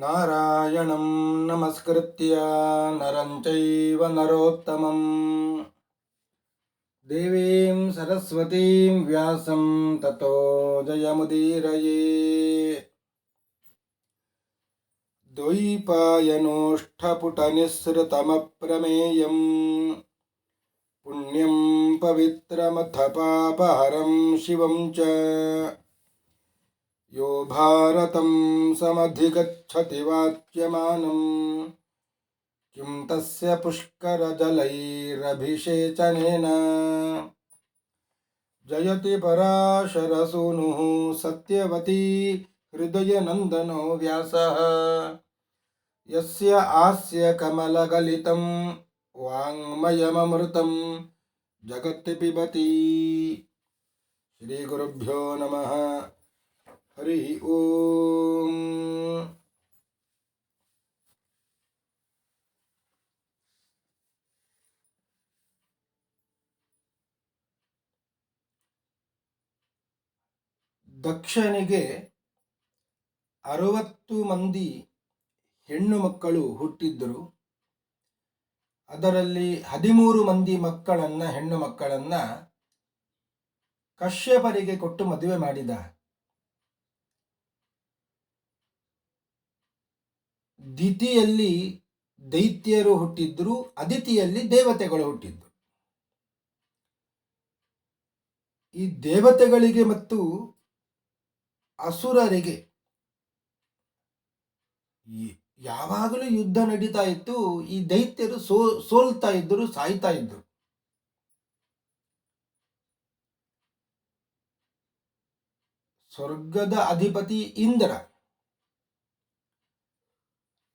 नारायणं नमस्कृत्य नरं चैव नरोत्तमम्। देवीं सरस्वतीं व्यासं ततो जयमुदीरये। द्वैपायनोष्ठपुटनिःसृतमप्रमेयम्। पुण्यं पवित्रमथ पापहरं शिवं च यो भारतं समधिगच्छति वाच्यमानं किं तस्य पुष्करजलैरभिषेचनेन जयति पराशरसूनुः सत्यवती हृदयनन्दनो व्यासः। यस्य आस्य कमलगलितं वाङ्मयममृतं जगत् पिबति श्रीगुरुभ्यो नमः। हरि ಓಂ. ದಕ್ಷನಿಗೆ ಅರವತ್ತು ಮಂದಿ ಹೆಣ್ಣು ಮಕ್ಕಳು ಹುಟ್ಟಿದ್ದರು. ಅದರಲ್ಲಿ ಹದಿಮೂರು ಮಂದಿ ಮಕ್ಕಳನ್ನ ಹೆಣ್ಣು ಮಕ್ಕಳನ್ನ ಕಶ್ಯಪರಿಗೆ ಕೊಟ್ಟು ಮದುವೆ ಮಾಡಿದ. ದಿತಿಯಲ್ಲಿ ದೈತ್ಯರು ಹುಟ್ಟಿದ್ರು, ಅದಿತಿಯಲ್ಲಿ ದೇವತೆಗಳು ಹುಟ್ಟಿದ್ರು ಈ ದೇವತೆಗಳಿಗೆ ಮತ್ತು ಅಸುರರಿಗೆ ಯಾವಾಗಲೂ ಯುದ್ಧ ನಡೀತಾ ಇತ್ತು, ಈ ದೈತ್ಯರು ಸೋ, ಸೋಲ್ತಾ ಇದ್ರು ಸಾಯ್ತಾ ಇದ್ರು ಸ್ವರ್ಗದ ಅಧಿಪತಿ ಇಂದ್ರ.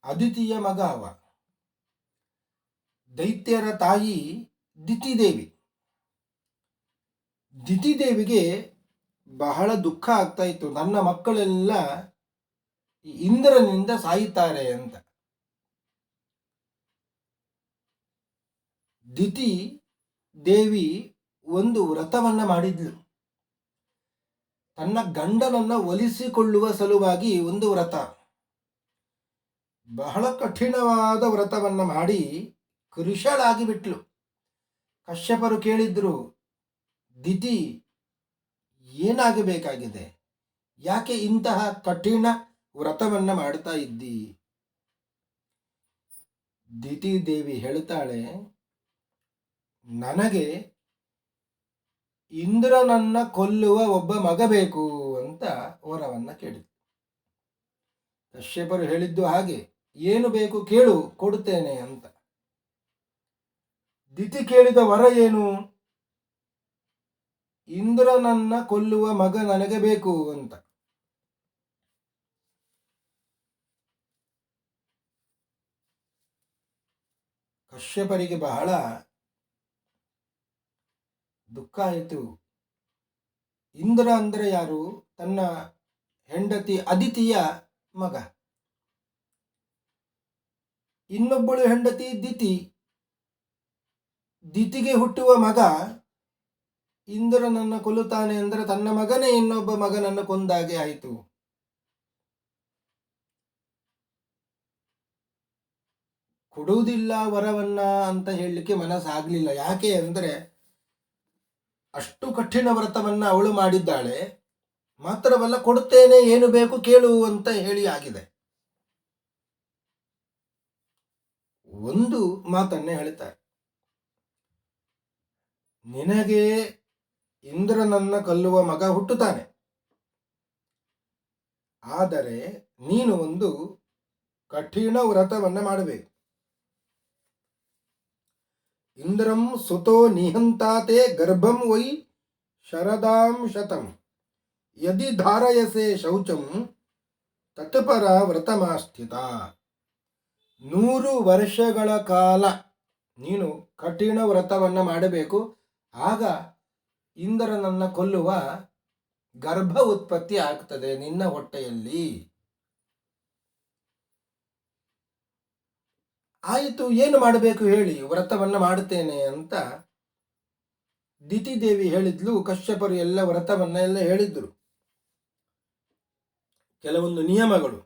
ಅದಿತಿಯ ಮಗ ಅವ. ದೈತ್ಯರ ತಾಯಿ ದಿತಿದೇವಿ. ದಿತಿದೇವಿಗೆ ಬಹಳ ದುಃಖ ಆಗ್ತಾ ಇತ್ತು. ನನ್ನ ಮಕ್ಕಳೆಲ್ಲ ಇಂದ್ರನಿಂದ ಸಾಯುತ್ತಾರೆ ಅಂತ. ದಿತಿ ದೇವಿ ಒಂದು ವ್ರತವನ್ನ ಮಾಡಿದ್ಲು. ತನ್ನ ಗಂಡನನ್ನ ಒಲಿಸಿಕೊಳ್ಳುವ ಸಲುವಾಗಿ ಒಂದು ವ್ರತ. ಬಹಳ ಕಠಿಣವಾದ ವ್ರತವನ್ನು ಮಾಡಿ ಕೃಷಳಾಗಿ ಬಿಟ್ಲು. ಕಶ್ಯಪರು ಕೇಳಿದ್ರು, ದಿತಿ, ಏನಾಗಬೇಕಾಗಿದೆ? ಯಾಕೆ ಇಂತಹ ಕಠಿಣ ವ್ರತವನ್ನು ಮಾಡ್ತಾ ಇದ್ದಿ? ದಿತಿ ದೇವಿ ಹೇಳ್ತಾಳೆ, ನನಗೆ ಇಂದ್ರನನ್ನ ಕೊಲ್ಲುವ ಒಬ್ಬ ಮಗ ಬೇಕು, ಅಂತ ವರವನ್ನು ಕೇಳಿದ್ರು ಕಶ್ಯಪರು ಹೇಳಿದ್ದು ಹಾಗೆ ಏನು ಬೇಕು ಕೇಳು, ಕೊಡುತ್ತೇನೆ ಅಂತ. ದಿತಿ ಕೇಳಿದ ವರ ಏನು? ಇಂದ್ರನನ್ನ ಕೊಲ್ಲುವ ಮಗ ನನಗೆ ಬೇಕು ಅಂತ. ಕಶ್ಯಪರಿಗೆ ಬಹಳ ದುಃಖ ಆಯಿತು. ಇಂದ್ರ ಅಂದ್ರೆ ಯಾರು? ತನ್ನ ಹೆಂಡತಿ ಅದಿತಿಯ ಮಗ. ಇನ್ನೊಬ್ಬಳು ಹೆಂಡತಿ ದಿತಿ. ದಿತಿಗೆ ಹುಟ್ಟುವ ಮಗ ಇಂದ್ರನನ್ನು ಕೊಲ್ಲುತ್ತಾನೆ ಅಂದರೆ ತನ್ನ ಮಗನೇ ಇನ್ನೊಬ್ಬ ಮಗನನ್ನು ಕೊಂದಾಗೆ ಆಯಿತು. ಕೊಡುವುದಿಲ್ಲ ವರವನ್ನ ಅಂತ ಹೇಳಲಿಕ್ಕೆ ಮನಸ್ಸಾಗಲಿಲ್ಲ. ಯಾಕೆ ಅಂದರೆ ಅಷ್ಟು ಕಠಿಣ ವ್ರತವನ್ನ ಅವಳು ಮಾಡಿದ್ದಾಳೆ. ಮಾತ್ರವಲ್ಲ ಕೊಡುತ್ತೇನೆ, ಏನು ಬೇಕು ಕೇಳು ಅಂತ ಹೇಳಿ ಆಗಿದೆ. ಒಂದು ಮಾತನ್ನೇ ಹೇಳ್ತಾರೆ. ನಿನಗೆ ಇಂದ್ರನನ್ನ ಕಲ್ಲುವ ಮಗ ಹುಟ್ಟುತ್ತಾನೆ. ಆದರೆ ನೀನು ಒಂದು ಕಠಿಣ ವ್ರತವನ್ನ ಮಾಡಬೇಕು. ಇಂದ್ರಂ ಸುತೋ ನಿಹಂತಾತೆ ಗರ್ಭಂ ವೈ ಶರದಾಂ ಶತಂ. ಯದಿ ಧಾರಯಸೆ ಶೌಚಂ ತತ್ಪರ ವ್ರತಮಾಸ್ಥಿತ ನೂರು ವರ್ಷಗಳ ಕಾಲ ನೀನು ಕಠಿಣ ವ್ರತವನ್ನು ಮಾಡಬೇಕು. ಆಗ ಇಂದ್ರನನ್ನು ಕೊಲ್ಲುವ ಗರ್ಭ ಉತ್ಪತ್ತಿ ಆಗ್ತದೆ ನಿನ್ನ ಹೊಟ್ಟೆಯಲ್ಲಿ. ಆಯಿತು, ಏನು ಮಾಡಬೇಕು ಹೇಳಿ, ವ್ರತವನ್ನು ಮಾಡುತ್ತೇನೆ ಅಂತ ದಿತಿದೇವಿ ಹೇಳಿದ್ಲು. ಕಶ್ಯಪರು ಎಲ್ಲ ವ್ರತವನ್ನ ಎಲ್ಲ ಹೇಳಿದ್ರು. ಕೆಲವೊಂದು ನಿಯಮಗಳು.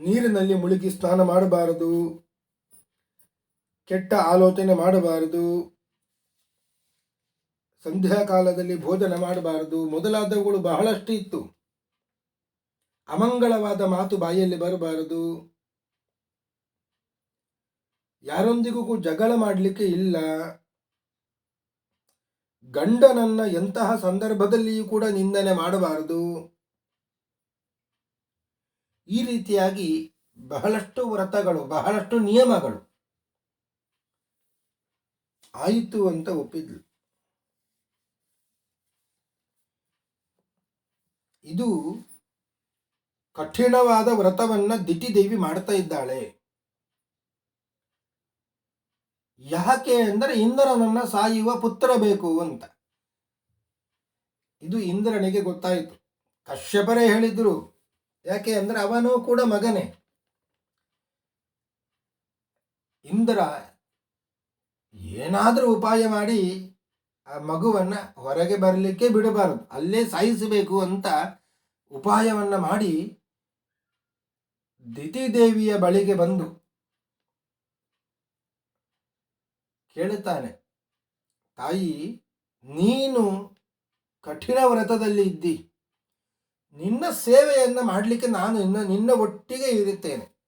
ನೀರಿನಲ್ಲಿ ಮುಳುಗಿ ಸ್ನಾನ ಮಾಡಬಾರದು. ಕೆಟ್ಟ ಆಲೋಚನೆ ಮಾಡಬಾರದು. ಸಂಧ್ಯಾಕಾಲದಲ್ಲಿ ಭೋಜನ ಮಾಡಬಾರದು. ಮೊದಲಾದವುಗಳು ಬಹಳಷ್ಟು ಇತ್ತು. ಅಮಂಗಳವಾದ ಮಾತು ಬಾಯಲ್ಲಿ ಬರಬಾರದು. ಯಾರೊಂದಿಗೂ ಜಗಳ ಮಾಡಲಿಕ್ಕೆ ಇಲ್ಲ. ಗಂಡನನ್ನ ಎಂತಹ ಸಂದರ್ಭದಲ್ಲಿಯೂ ಕೂಡ ನಿಂದನೆ ಮಾಡಬಾರದು. ಈ ರೀತಿಯಾಗಿ ಬಹಳಷ್ಟು ವ್ರತಗಳು, ಬಹಳಷ್ಟು ನಿಯಮಗಳು ಆಯಿತು ಅಂತ ಒಪ್ಪಿದ್ಲು. ಇದು ಕಠಿಣವಾದ ವ್ರತವನ್ನ ದಿಟಿದೇವಿ ಮಾಡ್ತಾ ಇದ್ದಾಳೆ. ಯಾಕೆ ಅಂದರೆ ಇಂದ್ರನನ್ನ ಸಾಯುವ ಪುತ್ರ ಬೇಕು ಅಂತ. ಇದು ಇಂದ್ರನಿಗೆ ಗೊತ್ತಾಯಿತು. ಕಶ್ಯಪರೇ ಹೇಳಿದ್ರು ಯಾಕೆ ಅಂದ್ರೆ ಅವನು ಕೂಡ ಮಗನೇ. ಇಂದ್ರ ಏನಾದರೂ ಉಪಾಯ ಮಾಡಿ ಆ ಮಗುವನ್ನ ಹೊರಗೆ ಬರಲಿಕ್ಕೆ ಬಿಡಬಾರದು. ಅಲ್ಲೇ ಸಾಯಿಸಬೇಕು ಅಂತ ಉಪಾಯವನ್ನ ಮಾಡಿ ದಿತಿದೇವಿಯ ಬಳಿಗೆ ಬಂದು ಕೇಳುತ್ತಾನೆ, ತಾಯಿ, ನೀನು ಕಠಿಣ ವ್ರತದಲ್ಲಿ ಇದ್ದಿ. ನಿನ್ನ ಸೇವೆಯನ್ನು ಮಾಡಲಿಕ್ಕೆ ನಾನು ಇನ್ನು ನಿನ್ನ ಒಟ್ಟಿಗೆ ಇರುತ್ತೇನೆ.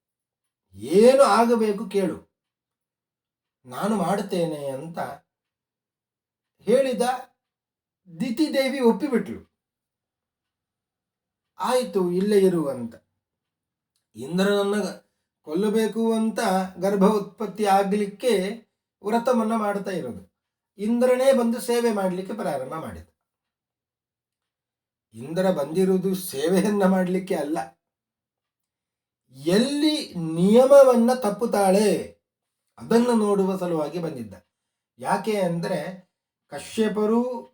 ಏನು ಆಗಬೇಕು ಕೇಳು. ನಾನು ಮಾಡುತ್ತೇನೆ ಅಂತ ಹೇಳಿದ ದಿತಿ ದೇವಿ ಒಪ್ಪಿಬಿಟ್ಲು. ಆಯಿತು, ಇಲ್ಲೇ ಇರುವಂತ ಇಂದ್ರನನ್ನ ಕೊಲ್ಲಬೇಕು ಅಂತ ಗರ್ಭ ಉತ್ಪತ್ತಿ ಆಗಲಿಕ್ಕೆ ವ್ರತವನ್ನು ಮಾಡ್ತಾ ಇರೋದು. ಇಂದ್ರನೇ ಬಂದು ಸೇವೆ ಮಾಡಲಿಕ್ಕೆ ಪ್ರಾರಂಭ ಮಾಡಿದ ಇಂದ್ರ ಬಂದಿರುವುದು ಸೇವೆಯನ್ನು ಮಾಡಲಿಕ್ಕೆ ಅಲ್ಲ. ಎಲ್ಲಿ ನಿಯಮವನ್ನ ತಪ್ಪುತ್ತಾಳೆ ಅದನ್ನು ನೋಡುವ ಸಲುವಾಗಿ ಬಂದಿದ್ದ. ಯಾಕೆ ಅಂದರೆ ಕಶ್ಯಪರು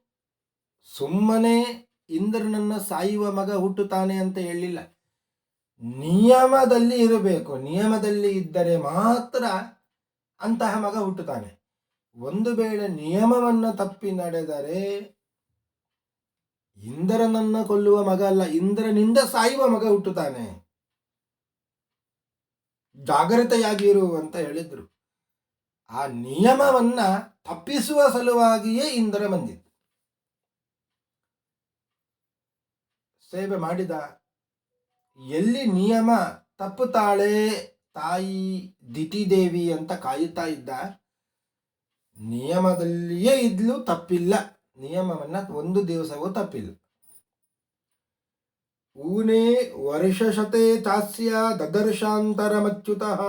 ಸುಮ್ಮನೆ ಇಂದ್ರನನ್ನ ಸಾಯುವ ಮಗ ಹುಟ್ಟುತ್ತಾನೆ ಅಂತ ಹೇಳಿಲ್ಲ. ನಿಯಮದಲ್ಲಿ ಇರಬೇಕು. ನಿಯಮದಲ್ಲಿ ಇದ್ದರೆ ಮಾತ್ರ ಅಂತಹ ಮಗ ಹುಟ್ಟುತ್ತಾನೆ. ಒಂದು ವೇಳೆ ನಿಯಮವನ್ನು ತಪ್ಪಿ ನಡೆದರೆ ಇಂದ್ರನನ್ನ ಕೊಲ್ಲುವ ಮಗ ಅಲ್ಲ, ಇಂದ್ರನಿಂದ ಸಾಯುವ ಮಗ ಹುಟ್ಟುತ್ತಾನೆ. ಜಾಗ್ರತೆಯಾಗಿರು ಅಂತ ಹೇಳಿದ್ರು. ಆ ನಿಯಮವನ್ನ ತಪ್ಪಿಸುವ ಸಲುವಾಗಿಯೇ ಇಂದ್ರ ಬಂದಿತ್ತು ಸೇವೆ ಮಾಡಿದ ಎಲ್ಲಿ ನಿಯಮ ತಪ್ಪುತ್ತಾಳೆ ತಾಯಿ ದಿತಿದೇವಿ ಅಂತ ಕಾಯುತ್ತಾ ಇದ್ದ, ನಿಯಮದಲ್ಲಿಯೇ ಇದ್ಲು, ತಪ್ಪಿಲ್ಲ. ನಿಯಮವನ್ನ ಒಂದು ದಿವಸವೂ ತಪ್ಪಿಲ್ಲ. ಊನೇ ವರ್ಷಶತೆ ತಾಸ್ಯ ದದರ್ಶಾಂತರಮಚ್ಯುತಃ.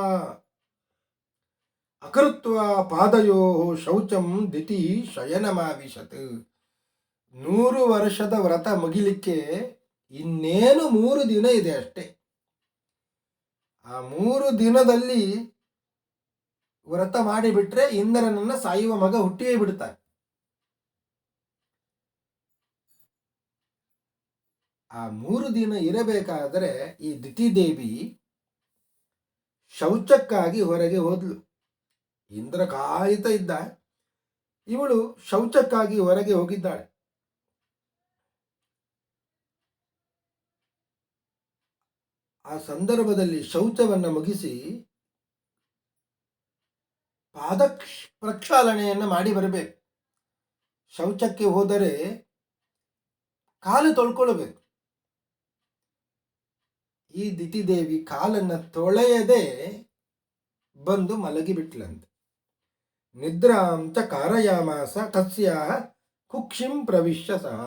ಅಕೃತ್ವ ಪಾದಯೋ ಶೌಚಂ ದಿತಿ ಶಯನಮಾವಿಶತ್. ನೂರು ವರ್ಷದ ವ್ರತ ಮುಗಿಲಿಕ್ಕೆ ಇನ್ನೇನು ಮೂರು ದಿನ ಇದೆ ಅಷ್ಟೇ. ಆ ಮೂರು ದಿನದಲ್ಲಿ ವ್ರತ ಮಾಡಿಬಿಟ್ರೆ ಇಂದ್ರನನ್ನ ಸಾಯುವ ಮಗ ಹುಟ್ಟಿಯೇ ಬಿಡ್ತಾರೆ ಆ ಮೂರು ದಿನ ಇರಬೇಕಾದರೆ ಈ ದಿತಿದೇವಿ ಶೌಚಕ್ಕಾಗಿ ಹೊರಗೆ ಹೋದ್ಲು. ಇಂದ್ರ ಕಾಯ್ತಾ ಇದ್ದ. ಇವಳು ಶೌಚಕ್ಕಾಗಿ ಹೊರಗೆ ಹೋಗಿದ್ದಾಳೆ. ಆ ಸಂದರ್ಭದಲ್ಲಿ ಶೌಚವನ್ನು ಮುಗಿಸಿ ಪಾದ ಪ್ರಕ್ಷಾಲನೆಯನ್ನು ಮಾಡಿ ಬರಬೇಕು. ಶೌಚಕ್ಕೆ ಹೋದರೆ ಕಾಲು ತೊಳ್ಕೊಳ್ಬೇಕು. ಈ ದಿತಿದೇವಿ ಕಾಲನ್ನ ತೊಳೆಯದೆ ಬಂದು ಮಲಗಿಬಿಟ್ಲಂತೆ ಬಿಟ್ಲಂತೆ. ಚ ಕಾರಯಾಮಾಸ ಕಸ್ಯ ಕುಕ್ಷಿಂ ಪ್ರವಿಶ್ಯ ಸಹ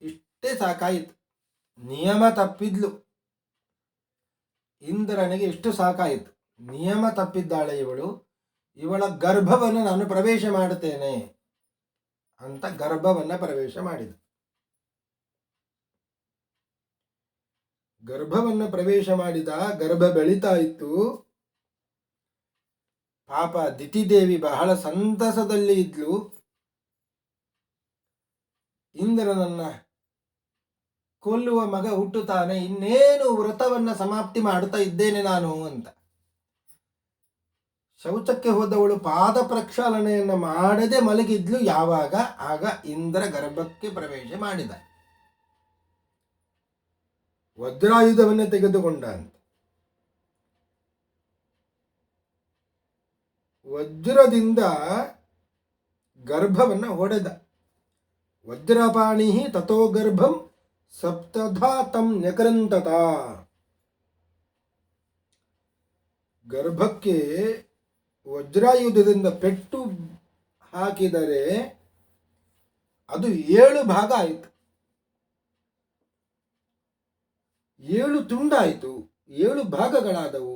ಇಷ್ಟೇ ಸಾಕಾಯಿತು. ನಿಯಮ ತಪ್ಪಿದ್ಲು. ಇಂದ್ರನಿಗೆ ಇಷ್ಟು ಸಾಕಾಯಿತು. ನಿಯಮ ತಪ್ಪಿದ್ದಾಳೆ ಇವಳು. ಇವಳ ಗರ್ಭವನ್ನು ನಾನು ಪ್ರವೇಶ ಮಾಡುತ್ತೇನೆ ಅಂತ ಗರ್ಭವನ್ನ ಪ್ರವೇಶ ಮಾಡಿದ. ಗರ್ಭವನ್ನ ಪ್ರವೇಶ ಮಾಡಿದ ಗರ್ಭ ಬೆಳೀತಾ ಇತ್ತು. ಪಾಪ ದಿತಿದೇವಿ ಬಹಳ ಸಂತಸದಲ್ಲಿ ಇದ್ಲು. ಇಂದ್ರನನ್ನ ಕೊಲ್ಲುವ ಮಗ ಹುಟ್ಟುತ್ತಾನೆ, ಇನ್ನೇನು ವ್ರತವನ್ನ ಸಮಾಪ್ತಿ ಮಾಡ್ತಾ ಇದ್ದೇನೆ ನಾನು ಅಂತ. ಶೌಚಕ್ಕೆ ಹೋದವಳು ಪಾದ ಪ್ರಕ್ಷಾಲನೆಯನ್ನು ಮಾಡದೆ ಮಲಗಿದ್ಲು ಯಾವಾಗ? ಆಗ ಇಂದ್ರ ಗರ್ಭಕ್ಕೆ ಪ್ರವೇಶ ಮಾಡಿದ. ವಜ್ರಾಯುಧವನ್ನು ತೆಗೆದುಕೊಂಡ ಅಂತ. ವಜ್ರದಿಂದ ಗರ್ಭವನ್ನು ಹೊಡೆದ. ವಜ್ರಪಾಣಿ ತಥೋ ಗರ್ಭಂ ಸಪ್ತಧಾ ತಂ ನ್ಯಕರಂತತ. ಗರ್ಭಕ್ಕೆ ವಜ್ರಾಯುಧದಿಂದ ಪೆಟ್ಟು ಹಾಕಿದರೆ ಅದು ಏಳು ಭಾಗ ಆಯಿತು. ಏಳು ತುಂಡಾಯಿತು, ಏಳು ಭಾಗಗಳಾದವು.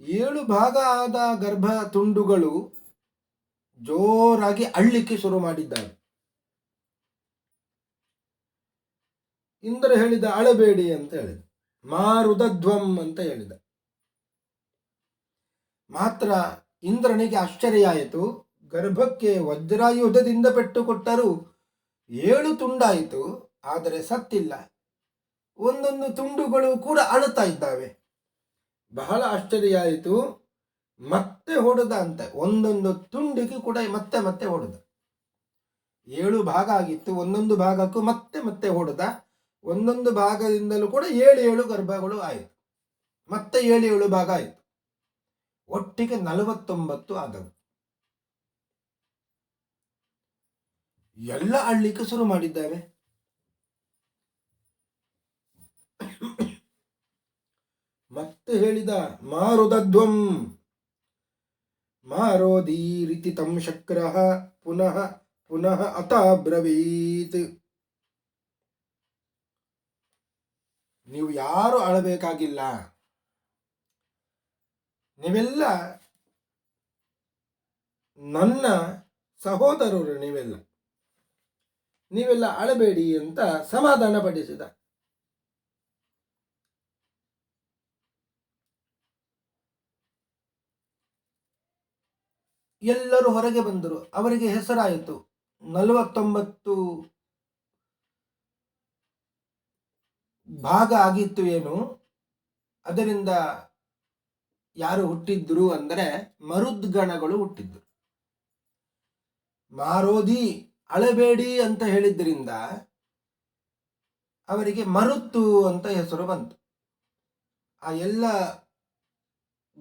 ಏಳು ಭಾಗ ಆದ ಗರ್ಭ ತುಂಡುಗಳು ಜೋರಾಗಿ ಅಳ್ಳಿಕ್ಕೆ ಶುರು ಮಾಡಿದ್ದಾರೆ ಇಂದ್ರ ಹೇಳಿದ ಅಳಬೇಡಿ ಅಂತ ಹೇಳಿದ, ಮಾರುದಧ್ವಂ ಅಂತ ಹೇಳಿದ. ಮಾತ್ರ ಇಂದ್ರನಿಗೆ ಆಶ್ಚರ್ಯ ಆಯಿತು, ಗರ್ಭಕ್ಕೆ ವಜ್ರಾಯುಧದಿಂದ ಪೆಟ್ಟು ಕೊಟ್ಟರೂ ಏಳು ತುಂಡಾಯಿತು, ಆದರೆ ಸತ್ತಿಲ್ಲ. ಒಂದೊಂದು ತುಂಡುಗಳು ಕೂಡ ಅಳುತ್ತಾ ಇದ್ದಾವೆ. ಬಹಳ ಆಶ್ಚರ್ಯ ಆಯಿತು. ಮತ್ತೆ ಹೊಡೆದ ಅಂತ. ಒಂದೊಂದು ತುಂಡಿಗೆ ಕೂಡ ಮತ್ತೆ ಮತ್ತೆ ಹೊಡೆದ. ಏಳು ಭಾಗ ಆಗಿತ್ತು. ಒಂದೊಂದು ಭಾಗಕ್ಕೂ ಮತ್ತೆ ಮತ್ತೆ ಹೊಡೆದ. ಒಂದೊಂದು ಭಾಗದಿಂದಲೂ ಕೂಡ ಏಳು ಏಳು ಗರ್ಭಗಳು ಆಯಿತು. ಮತ್ತೆ ಏಳು ಏಳು ಭಾಗ ಆಯಿತು. ಒಟ್ಟಿಗೆ ನಲವತ್ತೊಂಬತ್ತು ಆದವು ಎಲ್ಲ ಅಳ್ಳಿಕ್ಕೆ ಶುರು ಮಾಡಿದ್ದಾವೆ. ಮತ್ತೆ ಹೇಳಿದ, ಮಾರುದಧ್ವಂ. ಮಾರೋದೀರಿತಿ ತಂ ಶಕ್ರ, ಪುನಃ ಪುನಃ ಅತಾಬ್ರವೀತ್. ನೀವು ಯಾರು ಅಳಬೇಕಾಗಿಲ್ಲ? ನೀವೆಲ್ಲ ನನ್ನ ಸಹೋದರರು ನೀವೆಲ್ಲ. ನೀವೆಲ್ಲ ಅಳಬೇಡಿ ಅಂತ ಸಮಾಧಾನ ಪಡಿಸಿದ ಎಲ್ಲರೂ ಹೊರಗೆ ಬಂದರು. ಅವರಿಗೆ ಹೆಸರಾಯಿತು. ನಲವತ್ತೊಂಬತ್ತು ಭಾಗ ಆಗಿತ್ತು ಏನು? ಅದರಿಂದ ಯಾರು ಹುಟ್ಟಿದ್ರು ಅಂದರೆ ಮರುದ್ಗಣಗಳು ಹುಟ್ಟಿದ್ರು. ಮಾರೋದಿ ಅಳಬೇಡಿ ಅಂತ ಹೇಳಿದ್ರಿಂದ ಅವರಿಗೆ ಮರುತ್ತು ಅಂತ ಹೆಸರು ಬಂತು. ಆ ಎಲ್ಲ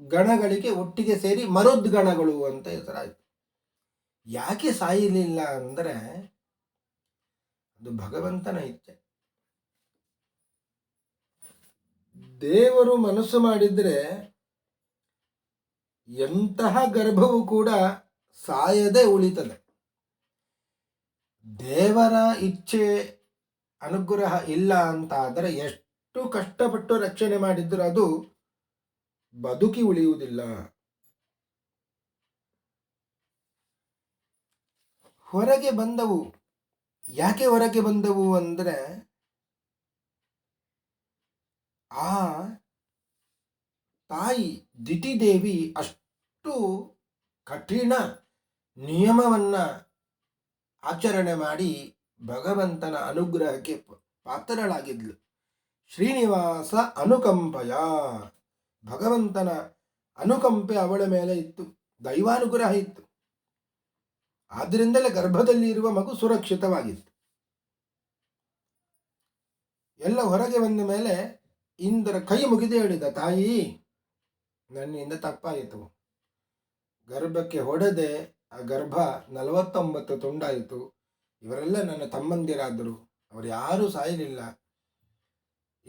ಗಣಗಳಿಗೆ ಒಟ್ಟಿಗೆ ಸೇರಿ ಮರುದ್ಗಣಗಳು ಅಂತ ಹೆಸರಾಯಿತು. ಯಾಕೆ ಸಾಯಲಿಲ್ಲ ಅಂದರೆ ಅದು ಭಗವಂತನ ಇಚ್ಛೆ. ದೇವರು ಮನಸ್ಸು ಮಾಡಿದ್ರೆ ಎಂತಹ ಗರ್ಭವು ಕೂಡ ಸಾಯದೆ ಉಳಿತದೆ. ದೇವರ ಇಚ್ಛೆ, ಅನುಗ್ರಹ ಇಲ್ಲ ಅಂತ ಆದರೆ ಎಷ್ಟು ಕಷ್ಟಪಟ್ಟು ರಕ್ಷಣೆ ಮಾಡಿದ್ರೂ ಅದು ಬದುಕಿ ಉಳಿಯುವುದಿಲ್ಲ. ಹೊರಗೆ ಬಂದವು. ಯಾಕೆ ಹೊರಗೆ ಬಂದವು ಅಂದರೆ, ಆ ತಾಯಿ ದಿತಿದೇವಿ ಅಷ್ಟು ಕಠಿಣ ನಿಯಮವನ್ನ ಆಚರಣೆ ಮಾಡಿ ಭಗವಂತನ ಅನುಗ್ರಹಕ್ಕೆ ಪ- ಪಾತ್ರಳಾಗಿದ್ಲು. ಶ್ರೀನಿವಾಸ ಅನುಕಂಪಯ. ಭಗವಂತನ ಅನುಕಂಪೆ ಅವಳ ಮೇಲೆ ಇತ್ತು, ದೈವಾನುಗ್ರಹ ಇತ್ತು. ಆದ್ದರಿಂದಲೇ ಗರ್ಭದಲ್ಲಿ ಇರುವ ಮಗು ಸುರಕ್ಷಿತವಾಗಿತ್ತು. ಎಲ್ಲ ಹೊರಗೆ ಬಂದ ಮೇಲೆ ಇಂದ್ರ ಕೈ ಮುಗಿದು ಹೇಳಿದ, ತಾಯಿ, ನನ್ನಿಂದ ತಪ್ಪಾಯಿತು. ಗರ್ಭಕ್ಕೆ ಹೊಡೆದೆ ಆ ಗರ್ಭ ನಲವತ್ತೊಂಬತ್ತು ತುಂಡಾಯಿತು. ಇವರೆಲ್ಲ ನನ್ನ ತಮ್ಮಂದಿರಾದರು. ಅವರು ಯಾರೂ ಸಾಯಲಿಲ್ಲ.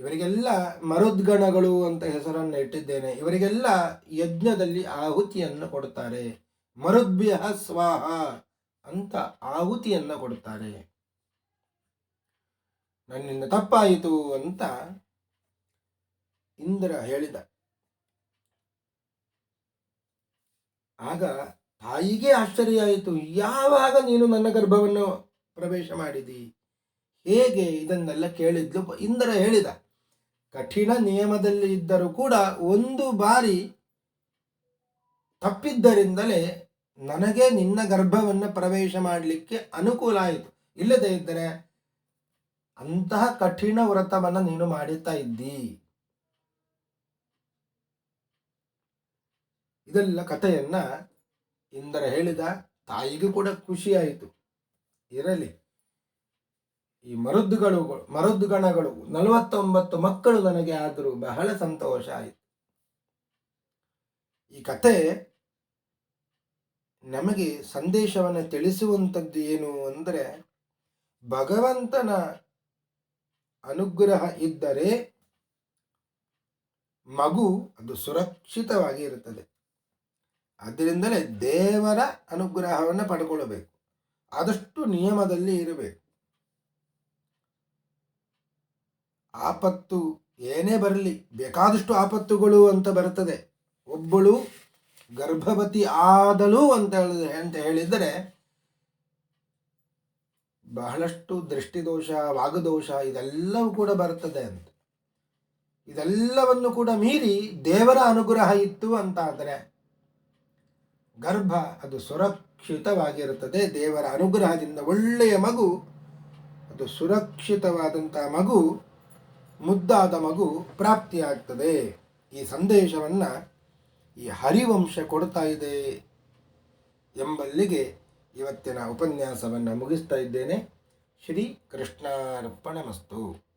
ಇವರಿಗೆಲ್ಲ ಮರುದ್ಗಣಗಳು ಅಂತ ಹೆಸರನ್ನು ಇಟ್ಟಿದ್ದೇನೆ. ಇವರಿಗೆಲ್ಲ ಯಜ್ಞದಲ್ಲಿ ಆಹುತಿಯನ್ನು ಕೊಡುತ್ತಾರೆ. ಮರುದ್ಭ್ಯ ಸ್ವಾಹ ಅಂತ ಆಹುತಿಯನ್ನು ಕೊಡುತ್ತಾರೆ. ನನ್ನಿಂದ ತಪ್ಪಾಯಿತು ಅಂತ ಇಂದ್ರ ಹೇಳಿದ. ಆಗ ತಾಯಿಗೆ ಆಶ್ಚರ್ಯ ಆಯಿತು ಯಾವಾಗ ನೀನು ನನ್ನ ಗರ್ಭವನ್ನು ಪ್ರವೇಶ ಮಾಡಿದಿ? ಹೇಗೆ ಇದನ್ನೆಲ್ಲ ಕೇಳಿದ್ಲು? ಇಂದ್ರ ಹೇಳಿದ. ಕಠಿಣ ನಿಯಮದಲ್ಲಿ ಇದ್ದರೂ ಕೂಡ ಒಂದು ಬಾರಿ ತಪ್ಪಿದ್ದರಿಂದಲೇ ನನಗೆ ನಿನ್ನ ಗರ್ಭವನ್ನು ಪ್ರವೇಶ ಮಾಡಲಿಕ್ಕೆ ಅನುಕೂಲ ಆಯಿತು. ಇಲ್ಲದೇ ಇದ್ದರೆ ಅಂತಹ ಕಠಿಣ ವ್ರತವನ್ನು ನೀನು ಮಾಡುತ್ತಾ ಇದ್ದಿ. ಇದೆಲ್ಲ ಕಥೆಯನ್ನ ಇಂದ್ರ ಹೇಳಿದ ತಾಯಿಗೂ ಕೂಡ ಖುಷಿಯಾಯಿತು ಇರಲಿ. ಈ ಮರುದ್ದುಗಳು ಮರುದ್ಗಣಗಳು, ನಲವತ್ತೊಂಬತ್ತು ಮಕ್ಕಳು ನನಗೆ ಆದರೂ ಬಹಳ ಸಂತೋಷ ಆಯಿತು. ಈ ಕತೆ ನಮಗೆ ಸಂದೇಶವನ್ನು ತಿಳಿಸುವಂಥದ್ದು ಏನು ಅಂದರೆ, ಭಗವಂತನ ಅನುಗ್ರಹ ಇದ್ದರೆ ಮಗು ಅದು ಸುರಕ್ಷಿತವಾಗಿ ಇರುತ್ತದೆ. ಆದ್ದರಿಂದಲೇ ದೇವರ ಅನುಗ್ರಹವನ್ನು ಪಡ್ಕೊಳ್ಳಬೇಕು ಆದಷ್ಟು ನಿಯಮದಲ್ಲಿ ಇರಬೇಕು. ಆಪತ್ತು ಏನೇ ಬರಲಿ, ಬೇಕಾದಷ್ಟು ಆಪತ್ತುಗಳು ಅಂತ ಬರುತ್ತದೆ. ಒಬ್ಬಳು ಗರ್ಭವತಿ ಆದಳು ಅಂತ ಹೇಳಿದ ಅಂತ ಹೇಳಿದರೆ ಬಹಳಷ್ಟು ದೃಷ್ಟಿದೋಷ, ವಾಗದೋಷ ಇದೆಲ್ಲವೂ ಕೂಡ ಬರ್ತದೆ ಅಂತ. ಇದೆಲ್ಲವನ್ನು ಕೂಡ ಮೀರಿ ದೇವರ ಅನುಗ್ರಹ ಇತ್ತು ಅಂತ ಆದರೆ ಗರ್ಭ ಅದು ಸುರಕ್ಷಿತವಾಗಿರುತ್ತದೆ. ದೇವರ ಅನುಗ್ರಹದಿಂದ ಒಳ್ಳೆಯ ಮಗು, ಅದು ಸುರಕ್ಷಿತವಾದಂಥ ಮಗು ಮುದ್ದಾದ ಮಗು ಪ್ರಾಪ್ತಿಯಾಗ್ತದೆ. ಈ ಸಂದೇಶವನ್ನು ಈ ಹರಿವಂಶ ಕೊಡ್ತಾ ಇದೆ ಎಂಬಲ್ಲಿಗೆ ಇವತ್ತಿನ ಉಪನ್ಯಾಸವನ್ನು ಮುಗಿಸ್ತಾ ಇದ್ದೇನೆ. ಶ್ರೀ ಕೃಷ್ಣಾರ್ಪಣಮಸ್ತು